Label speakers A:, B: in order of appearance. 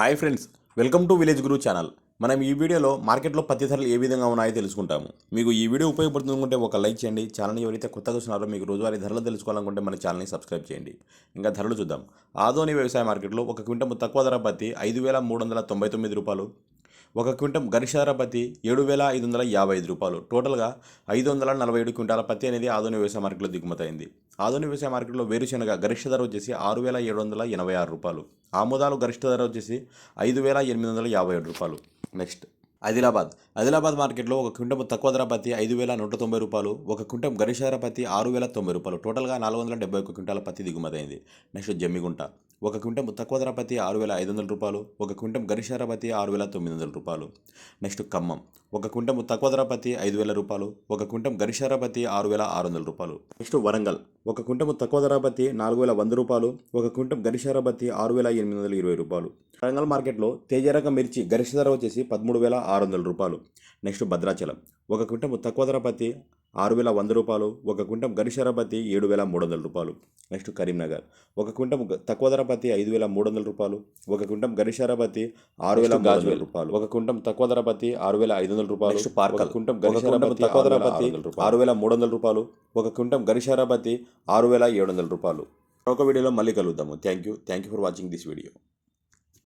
A: Hi friends welcome to Village Guru channel. మనం ఈ వీడియోలో మార్కెట్లో పత్తి ధరలు ఏ విధంగా ఉన్నాయో తెలుసుకుంటాము. మీకు ఈ వీడియో ఉపయోగపడుతుంది అనుకుంటే ఒక లైక్ చేయండి. ఛానల్ని ఎవరైతే కొత్తగా చూస్తున్నారో మీకు రోజువారీ ధరలు తెలుసుకోవాలనుకుంటే మన ఛానల్ని సబ్స్క్రైబ్ చేయండి. ఇంకా ధరలు చూద్దాం. ఆదోని వ్యవసాయ మార్కెట్లో ఒక క్వింటం తక్కువ ధర పత్తి ఐదు వేల మూడు వందల తొంభై తొమ్మిది రూపాయలు. ఒక క్వింటం గరిష్ట ధర పత్తి ఏడు వేల ఐదు వందల యాభై ఐదు రూపాయలు. టోటల్గా ఐదు వందల నలభై ఏడు క్వింటాల పత్తి అనేది ఆదోని వ్యవసాయ మార్కెట్లో దిగుమతి అయింది. వ్యవసాయ మార్కెట్లో వేరుశనగ గరిష్ట ధర వచ్చేసి ఆరు వేల ఏడు వందల ఎనభై ఆరు రూపాయలు. ఆముదాలు గరిష్ట ధర వచ్చేసి ఐదు వేల ఎనిమిది వందల యాభై ఏడు రూపాయలు. నెక్స్ట్ ఆదిలాబాద్. ఆదిలాబాద్ మార్కెట్లో ఒక క్వింటం తక్కువ ధర పత్తి ఐదు వేల నూట తొంభై రూపాయలు ఒక క్వింటం గరిష్ట ధర పత్తి ఆరు వేల తొంభై రూపాయలు. టోటల్గా నాలుగు వందల డెబ్బై ఒక క్వింటాల పత్తి దిగుమతి అయింది. నెక్స్ట్ జమ్మిగుంట. ఒక క్వింటం తక్కువ పత్తి ఆరు వేల ఐదు వందల రూపాయలు ఒక క్వింటం గరిష్ట పత్తి ఆరు వేల తొమ్మిది వందల రూపాయలు. నెక్స్ట్ ఖమ్మం. ఒక క్వింటం తక్కువ పత్తి ఐదు వేల రూపాయలు ఒక క్వింటం గరిష్ట పత్తి ఆరు వేల ఆరు వందల రూపాయలు. నెక్స్ట్ వరంగల్. ఒక క్వింటం తక్కువ పత్తి నాలుగు వేల వంద రూపాయలు ఒక క్వింటం గరిష్ట పత్తి ఆరు వేల ఎనిమిది వందల ఇరవై రూపాయలు. వరంగల్ మార్కెట్లో తేజరకం మిర్చి గరిష్ట ధర వచ్చేసి పదమూడు వేల ఆరు వందల రూపాయలు. నెక్స్ట్ భద్రాచలం. ఒక క్వింటం తక్కువ ధర పత్తి ఆరు వేల వంద రూపాయలు ఒక క్వింటం పత్తి ఏడు వేల మూడు వందల రూపాయలు. నెక్స్ట్ కరీంనగర్. ఒక క్వింటం తక్కువ ధర పత్తి ఐదు వేల మూడు వందల రూపాయలు ఒక క్వింటం పత్తి ఆరు వేల గాజు రూపాయలు. ఒక క్వింటం తక్కువ ధర పత్తి ఆరు వేల ఐదు వందల రూపాయలు నెక్స్ట్ పార్కల్. క్వింటం పత్తి తక్కువ ధర పత్తి ఆరు వేల మూడు వందల రూపాయలు ఒక క్వింటం పత్తి ఆరు వేల ఏడు వందల రూపాయలు. ఒక వీడియోలో మళ్ళీ కలుద్దాము. Thank you thank you for watching this video